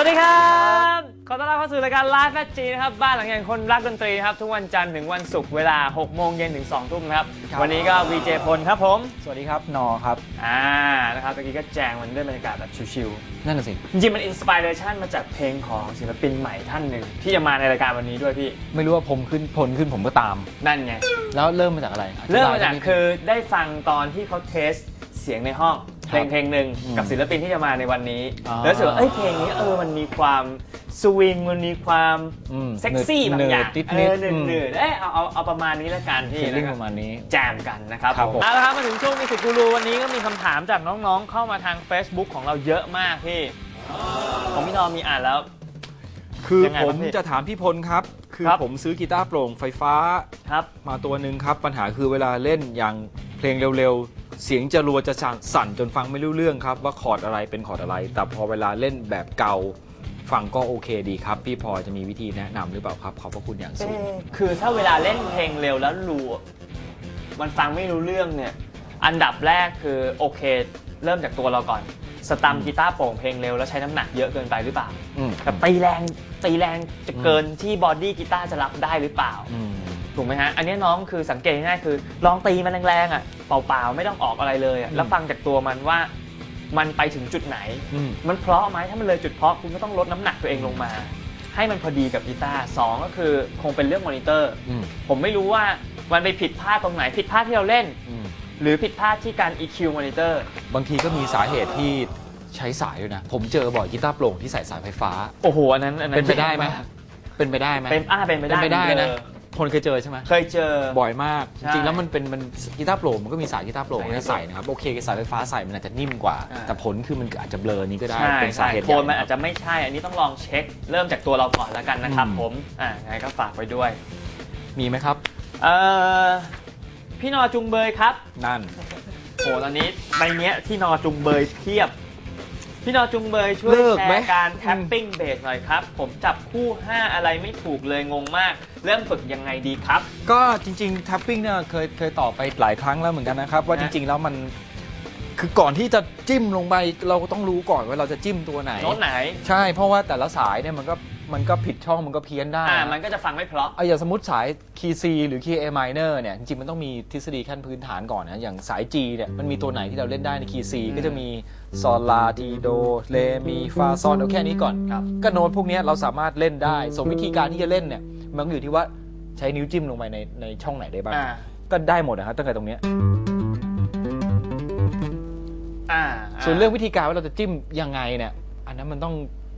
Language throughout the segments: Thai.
วัสดีครับ ขอต้อนรับเข้าสู่รายการ Live แฟจีนะครับ บ้านหลังแห่งคนรักดนตรีนะครับ ทุกวันจันทร์ถึงวันศุกร์เวลา 6 โมงเย็นถึง 2 ทุ่มครับ ครับ วันนี้ก็ VJ พลครับผม สวัสดีครับนอครับ อ่า นะครับตะกี้ก็แจงมันด้วยบรรยากาศแบบชิวนั่นน่ะสิ ๆ จริงๆมันอินสปิเรชันมาจากเพลงของศิลปินใหม่ท่านหนึ่งที่จะมาในรายการวันนี้ด้วยพี่ ไม่รู้ว่าผมขึ้นพลขึ้นผมก็ตาม นั่นไง แล้วเริ่มมาจากอะไรอธิบยเริ่มมาจากนิดนึงคือได้ฟังตอนที่เขาเทสเสียงในห้อง เพลงเพลงหนึ่งอืมกับศิลปินที่จะมาในวันนี้อ่าแล้วรู้สึกว่าเอ้ยเพลงนี้เออมันมีความสวิงมันมีความอืมเซ็กซี่บางอย่างเนิร์ดเอนิดอๆเนิร์ดอืมเนิร์ดเอ้ยเอาเอาเอาประมาณนี้ละกันพี่ฟีลลิ่งนะคปรับระมาณนี้แจมกันนะครับครับผผมมเอาละครับมาถึงช่วงมิสิกูรูวันนี้ก็มีคำถามจากน้องๆ เข้ามาทาง Facebook ของเราเยอะมากพี่ผมพี่นอมมีอ่านแล้ว คือยังไงผครัมบพี่จะถามพี่พลครับคือครับผมซื้อกีตาร์โปร่งไฟฟ้าครับมาตัวหนึ่งครับ ปัญหาคือเวลาเล่นอย่างเพลงเร็วๆ เสียงจะรัวจะสั่นสั่นจนฟังไม่รู้เรื่องครับ ว่าคอร์ดอะไรเป็นคอร์ดอะไร แต่พอเวลาเล่นแบบเก่าฟังก็โอเคดีครับ พี่พอจะมีวิธีแนะนำหรือเปล่าครับ ขอบพระคุณอย่างสูง คือถ้าเวลาเล่นเพลงเร็วแล้วรูมันฟังไม่รู้เรื่องเนี่ย อันดับแรกคือโอเค เริ่มจากตัวเราก่อน สตัมกีตาร์โปร่งเพลงเร็วแล้วใช้น้ำหนักเยอะเกินไปหรือเปล่าอืม แบบตีแรงตีแรงจะเกินที่บอดี้กีตาร์จะรับได้หรือเปล่า อืม ถูกไหมฮะ อันนี้น้องคือสังเกตง่ายๆคือ ลองตีมันแรงๆอะเปล่าๆไม่ต้องออกอะไรเลยอะแล้วฟังจากตัวมันว่ามันไปถึงจุดไหน อืม มันเพราะไหมถ้ามันเลยจุดเพราะคุณก็ต้องลดน้ำหนักตัวเองลงมา ให้มันพอดีกับกีตาร์สองก็คือคงเป็นเรื่องมอนิเตอร์ อืมผมไม่รู้ว่ามันไปผิดพลาดตรงไหนผิดพลาดที่เราเล่น อืมหรือผิดพลาดที่การ EQ มอนิเตอร์ บางทีก็มีสาเหตุที่ใช้สายด้วยนะ ผมเจอบ่อยกีตาร์โปร่งที่ใส่สายไฟฟ้า โอ้โห อันนั้นอันนั้นเป็นไปได้ไหมแย่ากเป็นไปได้ไหม เป็นอ่าเป็นไปเป็นได้ไปได้นะ เออ พลเคยเจอใช่ไหมเคยเจอ บ่อยมาก จใช่ริงๆแล้วมันเป็นมันกีตาร์โปร่งมันก็มีสายกีตาร์โปร่งใช่ให้ใส่นะครับโอเคสายไฟฟ้าใส่มันอาจจะนิ่มกว่า อ่า แต่ผลคือมันอาจจะเบลอนี้ก็ได้ใช่เป็นสาใช่เหตุโทนมันใหญ่อาจจะไม่ใช่ อันนี้ต้องลองเช็ค เริ่มจากตัวเราก่อนแล้วกันนะครับอืม ผม อ่าไงก็ฝากไว้ด้วย มีไหมครับ เอ่อ พี่นอจุงเบยครับ นั่น โหตอนนี้ใบเนี้ยที่นอจุงเบยเพียบ พี่นอจุงเบยช่วยเลิกแชไหม ร์การแทปปิ้งเบสหน่อยครับ ผมจับคู่ 5 อะไรไม่ถูกเลยงงมาก เริ่มฝึกยังไงดีครับ ก็จริงๆทัปปิ้งเนี่ยเคยเคยตอบไปหลายครั้งแล้วเหมือนกันนะครับ ว่านะจริง ๆ แล้วมันคือก่อนที่จะจิ้มลงไปเราก็ต้องรู้ก่อนว่าเราจะจิ้มตัวไหน โน้ตไหน ใช่เพราะว่าแต่ละสายเนี่ยมันก็ มันก็ผิดช่องมันก็เพี้ยนได้อ่านะมันก็จะฟังไม่เพราะ เอาอย่างสมมติสายคีย์ C หรือคีย์ A minor เนี่ยจริงๆมันต้องมีทฤษฎีขั้นพื้นฐานก่อนนะอย่างสาย G เนี่ยมันมีตัวไหนที่เราเล่นได้ในคีย์ C ก็จะมีซอลาทีโดเลมีฟาซอนเอาแค่นี้ก่อนครับ ก็โน้ตพวกเนี้ยเราสามารถเล่นได้ส่วนวิธีการที่จะเล่นเนี่ยมันก็อยู่ที่ว่าใช้นิ้วจิ้มลงไปในในช่องไหนได้บ้างอ่า ก็ได้หมดนะครับตั้งแต่ตรงเนี้ย อ่าส่วนเรื่องวิธีการว่าเราจะจิ้มยังไงเนี่ย อันนั้นมันต้อง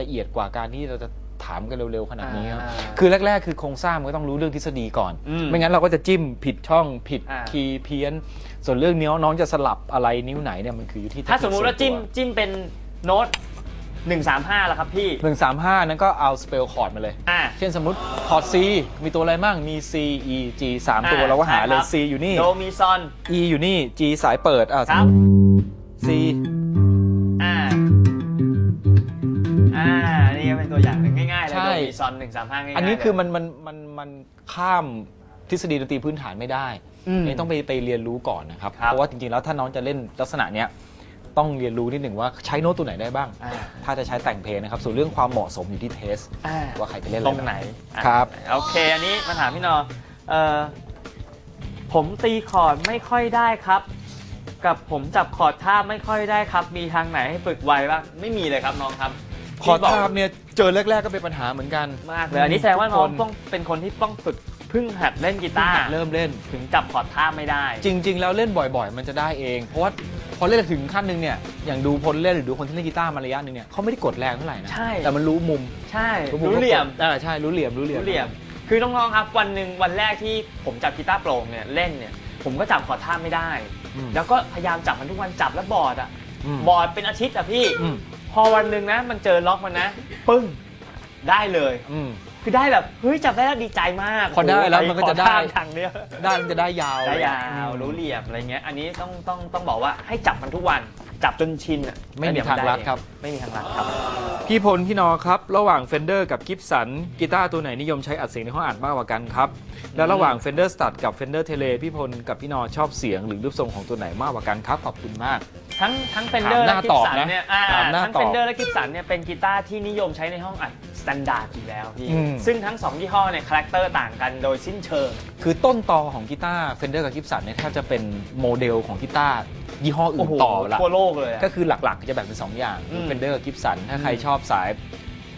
ละเอียดกว่าการที่เราจะ ถามกันเร็วๆขนาดนี้ครับอ่าคือแรก ๆ คือโครงสร้างมันก็ต้องรู้เรื่องทฤษฎีก่อนอืมไม่งั้นเราก็จะจิ้มผิดช่องผิดอ่าคีย์เพี้ยน ส่วนเรื่องนี้น้องจะสลับอะไรนิ้วไหนเนี่ยมันคืออยู่ที่ถ้าสมมุติว่าจิ้มจิ้มเป็นโน้ต135แล้วครับพี่หนึ่งสามห้านั้นก็เอาสเปลคอร์ดมาเลยอ่าเช่นสมมติคอร์ด C มีตัวอะไรบ้างมี C E G สามตัวอ่าเราก็หาเลยใช่ครับ C อยู่นี่ โดมีซอน E อยู่นี่ G สายเปิดอะครับ C ง่ายๆเลยใช่โดมีซอน135ง่ายๆอันนี้คือเลยมันมันมันมันข้ามทฤษฎีดนตรีพื้นฐานไม่ได้อืมนี่ต้องไปไปเรียนรู้ก่อนนะครับ ครับ เพราะว่าจริงๆแล้วถ้าน้องจะเล่นลักษณะเนี้ยต้องเรียนรู้นิดหนึ่งว่าใช้โน้ตตัวไหนได้บ้าง อ่าถ้าจะใช้แต่งเพลงนะครับ ส่วนเรื่องความเหมาะสมอยู่ที่เทส อ่าว่าใครจะเล่นตอะรงไรไหนอะครับ โอเค อันนี้มาถามพี่นอเอ่อผมตีคอร์ดไม่ค่อยได้ครับ กับผมจับคอร์ดท่าบไม่ค่อยได้ครับ มีทางไหนให้ฝึกไวบ้างไม่มีเลยครับน้องครับ คอร์ดพี่บกทาบเนี่ยเจอแรก ๆก็เป็นปัญหาเหมือนกันมากเลยอันนี้แสดงว่าน้องทุกคนต้องเป็นคนที่ต้องฝึกเพิ่งหัดเล่นกีตาร์เริ่มเล่น ถึงจับคอร์ดท่าบไม่ได้ จริง ๆ แล้วเล่นบ่อยๆ มันจะได้เอง เพราะว่าพอเล่นถึงขั้นหนึ่งเนี่ยอย่างดูพลเล่นหรือดูคนที่เล่นกีตาร์มาระยะหนึ่งเนี่ยเขาไม่ได้กดแรงเท่าไหร่นะใช่ แต่มันรู้มุมใช่รู้เหลี่ยมอ่าใช่รู้เหลี่ยมรู้เหลี่ยมรู้เหลี่ยม คือน้องๆครับวันหนึ่งวันแรกที่ผมจับกีตาร์โปร่งเนี่ยเล่นเนี่ยผมก็จับคอร์ดท่าไม่ได้ อืม แล้วก็พยายามจับมันทุกวันจับแล้วบอร์ดอะอืม บอร์ดเป็นอาทิตย์อะพี่ อืม พอวันหนึ่งนะ มันเจอล็อกมันนะ ปึ้ง ได้เลย อืม คือได้แบบเฮ้ยจับได้แล้วดีใจมากพอได้แล้วมันก็จะได้ ขอท่าทางเนี้ยได้มันจะได้ยาวได้ยาวอืมรู้เหลี่ยมอะไรเงี้ย อันนี้ต้องต้องต้องบอกว่าให้จับมันทุกวัน จับจนชินอะไม่มีแล้วเยวทางลัดครับ ไม่มีทางลัดครับ พี่พลพี่นอครับ ระหว่าง Fender กับ Gibson กีตาร์ตัวไหนนิยมใช้อัดเสียงในห้องอัดมากกว่ากันครับ แล้วระหว่าง Fender Stud กับ Fender Tele พี่พลกับพี่นอชอบเสียงหรือรูปทรงของตัวไหนมากกว่ากันครับขอบคุณมาก ทั้งทั้งเฟนเดอร์ถามหและน้ากิตฟอบสันนะเนี่ยอ่าถามหน้าทั้งตอบเฟนเดอร์และกิฟสันเนี่ยเป็นกีตาร์ที่นิยมใช้ในห้องอัดสแตนดาร์ดอยู่แล้วพี่อืม ซึ่งทั้งสองยี่ห้อเนี่ยคาแรคเตอร์ต่างกันโดยสิ้นเชิง คือต้นตอของกีตาร์ Fender กับ Gibson เนี่ยแทบจะเป็นโมเดลของกีตาร์ยี่ห้ออื่โอ้นโหต่อละ ทั่วโลกเลยอะ ก็คือหลักๆ จะแบ่งเป็น 2 อย่างอืม Fender กับ Gibson ถ้าใครอืมชอบสาย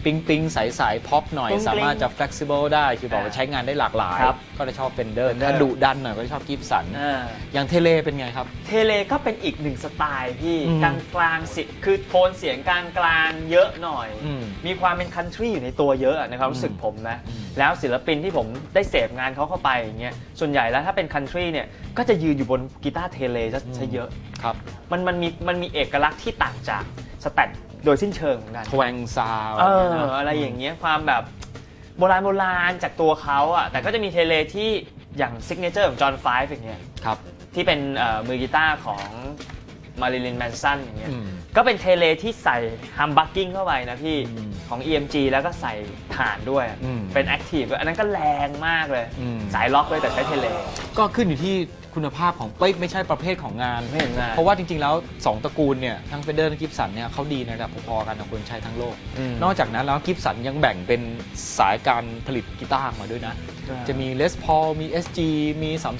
ปิงปิงสายสายพ็อปหน่อยกรุ้งกริ้งสามารถจะ flexible ได้คือบอกว่าอ่าใช้งานได้หลากหลาย ครับก็จะชอบ Fender Fender ถ้าดุดันหน่อยก็จะชอบ Gibson อ่า อย่างเทเลเป็นไงครับ เทเลก็เป็นอีกหนึ่งสไตล์ที่อืมกลางกลางๆสิคือโทนเสียงกลางกลางๆเยอะหน่อย อืมมีความเป็นคันทรีอยู่ในตัวเยอะอะในความรู้สึกผมนะอืมแล้วศิลปินที่ผมได้เสพงานเขาเข้าไปอย่างเงี้ยส่วนใหญ่แล้วถ้าเป็นคันทรีเนี่ย ก็จะยืนอยู่บนกีตาร์เทเลซะซะเยอะ ครับ มันมันมีมันมีเอกลักษณ์ที่ต่างจากสแตท โดยสิ้นเชิงเหมือนกันทวงซาวเอออะไรอย่างเงี้ยความแบบโบราณโบราณจากตัวเขาอะแต่ก็จะมีเทเลที่อย่างซิกเนเจอร์ของจอห์นไฟฟ์อย่างเงี้ยครับที่เป็นเอ่อมือกีตาร์ของมาริลินแมนสันอย่างเงี้ยอืมก็เป็นเทเลที่ใส่ฮัมบักกิ้งเข้าไปนะพี่อืมของ EMG แล้วก็ใส่ฐานด้วยอืมเป็นแอคทีฟอันนั้นก็แรงมากเลยอืมสายล็อกเลยแต่ใช้เทเล ก็ขึ้นอยู่ที่ คุณภาพของเอ้ยไม่ใช่ประเภทของงาน ไม่เห็นงานเพราะว่าจริง ๆ แล้ว 2 ตระกูลเนี่ยทั้งเฟเดอร์และกิฟสันเนี่ยเขาดีในระดับพอๆกันกับคนใช้ทั้งโลก อืม นอกจากนั้นแล้วกิฟสันยังแบ่งเป็นสายการผลิตกีตาร์มาด้วยนะใช่ จะมี Les Paul มี SG มีอ่า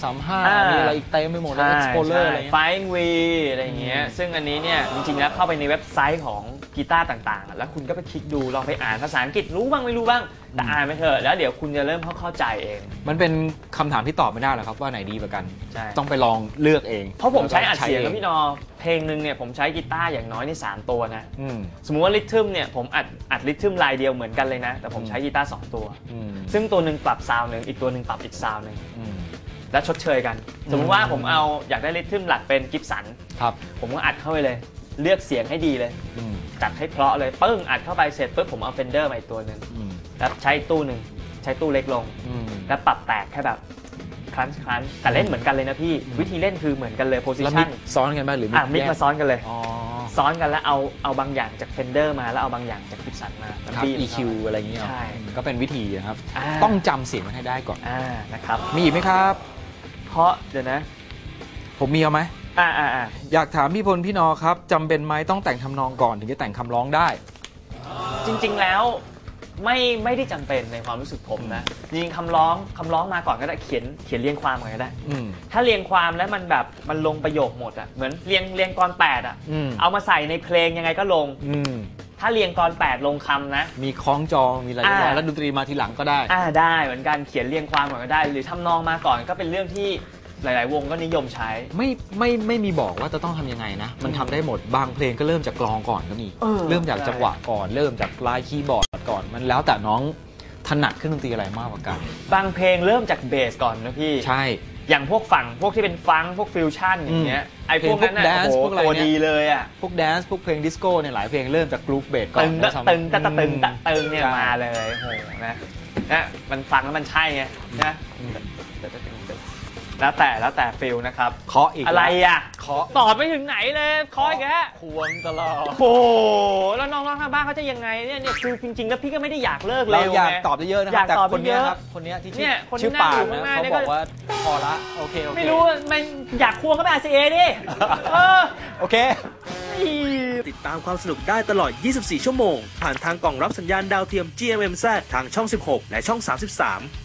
335 มีอะไรอีกเต็มไปหมดเลย Explorer อะไรไฟเงี้ยวีอะไรอย่างเงี้ยอืมซึ่งอันนี้เนี่ย จริงๆ แล้วเข้าไปในเว็บไซต์ของกีตาร์ต่างๆ แล้วคุณก็ไปคลิกดู ลองไปอ่านภาษาอังกฤษรู้บ้างไม่รู้บ้าง แต่อ่านไปเถอะ แล้วเดี๋ยวคุณจะเริ่มเข้าใจเอง มันเป็นคำถามที่ตอบไม่ได้หรอกครับว่าไหนดีกว่ากันใช่ต้องไปลองเลือกเอง เพราะผมใช้อัดเสียงแล้แล้ววพี่นอ เพลงหนึ่งเนี่ยผมใช้กีตาร์อย่างน้อยนี่สามตัวนะ อืม สมมุติว่าลิทึมเนี่ยผมอัดอัดลิทึมลายเดียวเหมือนกันเลยนะ แต่ผมใช้กีตาร์สองตัว อืม ซึ่งตัวหนึ่งปรับซาวน์หนึ่งอีกตัวหนึ่งปรับอีกซาวน์หนึ่งอืมและชดเชยกัน สมมติว่าผมเอาอยากได้ลิทึมหลักเป็นกิฟสัน ครับผมก็อัดเข้าไปเลย เลือกเสียงให้ดีเลย อืมจัดให้เพราะเลยปึ้งอัดเข้าไปเสร็จปุ๊บผมเอาเฟนเดอร์มาอีกตัวหนึ่งอืมแล้วใช้ตู้หนึ่งใช้ตู้เล็กลง อืม แล้วปรับแตกแค่แบบ ครั้นครั้นแต่เล่นเหมือนกันเลยนะพี่ วิธีเล่นคือเหมือนกันเลยโพซิแล้วชัมินกซ้อนกันไหมหรืออะมิกแยมาซ้อนกันเลย อ๋อซ้อนกันแล้วเอาเอาบางอย่างจากเฟนเดอร์มาแล้วเอาบางอย่างจากกิฟสันมาแล้วครับ บี้มัน EQ เข้าอะไรอย่างเงี้ยใช่ก็เป็นวิธีนะครับ อ่า ต้องจำเสียงมันให้ได้ก่อน อ่านะครับมีอีกไหมครับ เพราะเดี๋ยวนะผมมีเอาไหม อ่าอ่าอ่าอยากถามพี่พลพี่นอครับจำเป็นไหมต้องแต่งทำนองก่อนถึงจะแต่งคำร้องได้ จริง ๆแล้ว ไม่ไม่ได้จำเป็นในความรู้สึกผมนะจริงๆคำร้องคำร้องมาก่อนก็ได้เขียนเขียนเรียงความก่อนก็ได้ อืม ถ้าเรียงความแล้วมันแบบมันลงประโยคหมดอะเหมือนเรียงเรียงกรแปดอะอืม เอามาใส่ในเพลงยังไงก็ลง อืม ถ้าเรียงกรแปดลงคำนะ มีคล้องจองมีอะไรเรียบร้อยอ่า แล้วดนตรีมาทีหลังก็ได้ อ่าได้เหมือนกันเขียนเรียงความก่อนก็ได้ หรือทำนองมาก่อนก็เป็นเรื่องที่หลาย ๆ วงก็นิยมใช้ ไม่ไม่ไม่มีบอกว่าจะต้องทำยังไงนะ มันทำได้หมดบางเพลงก็เริ่มจากกลองก่อนก็มี เออเริ่มจากใช่จังหวะก่อน เริ่มจากลายคีย์บอร์ด ก่อน มันแล้วแต่น้องถนัดเครื่องดนตรีอะไรมากกว่ากันบางเพลงเริ่มจากเบสก่อนนะพี่ ใช่ อย่างพวกฝั่งพวกที่เป็นฟังก์พวกฟิวชั่นอย่างเงี้ยไอ้พวกนั้นเพลงพวกน่ะ dance โอ้โหพวกอะไรตัวเนี่ยดีเลยอะพวกแดนซ์พวกเพลงดิสโก้เนี่ยหลายเพลงเริ่มจากกรุ๊ปเบสก่อนตึงตะแล้วทำตึงตะตะตึงตะอืมตึงเนี่ยใช่มาเลยโอ้โหนะนะมันฟังแล้วมันใช่ไงนะอืม แล้วแต่แล้วแต่ฟิลนะครับเคาะอีกอะไรแล้วอะเคาะตอบไม่ถึงไหนเลยคอยแกควรตลอดโอ้โหแล้วน้องๆทางบ้านเขาจะยังไงเนี่ยเนี่ยคือจริงๆ แล้วพี่ก็ไม่ได้อยากเลิกเราเร็วอยากไง ตอบได้เยอะนะคอรัยาบกแต่ตอบคนเนี้ยเยอะครับคนเนี้ยที่ชื่เนี่อยคนที่ชื่อนั่งป่าอยู่นนะข้างหน้าเขาเนี่ยบก็อกว่าพอละโอเคโอเคไม่รู้มันอยากควงก็ไป RCA ดิเออโอเค ติดตามความสนุกได้ตลอด 24 ชั่วโมง ผ่านทางกล่องรับสัญญาณดาวเทียม GMMZ ทางช่อง 16 และช่อง 33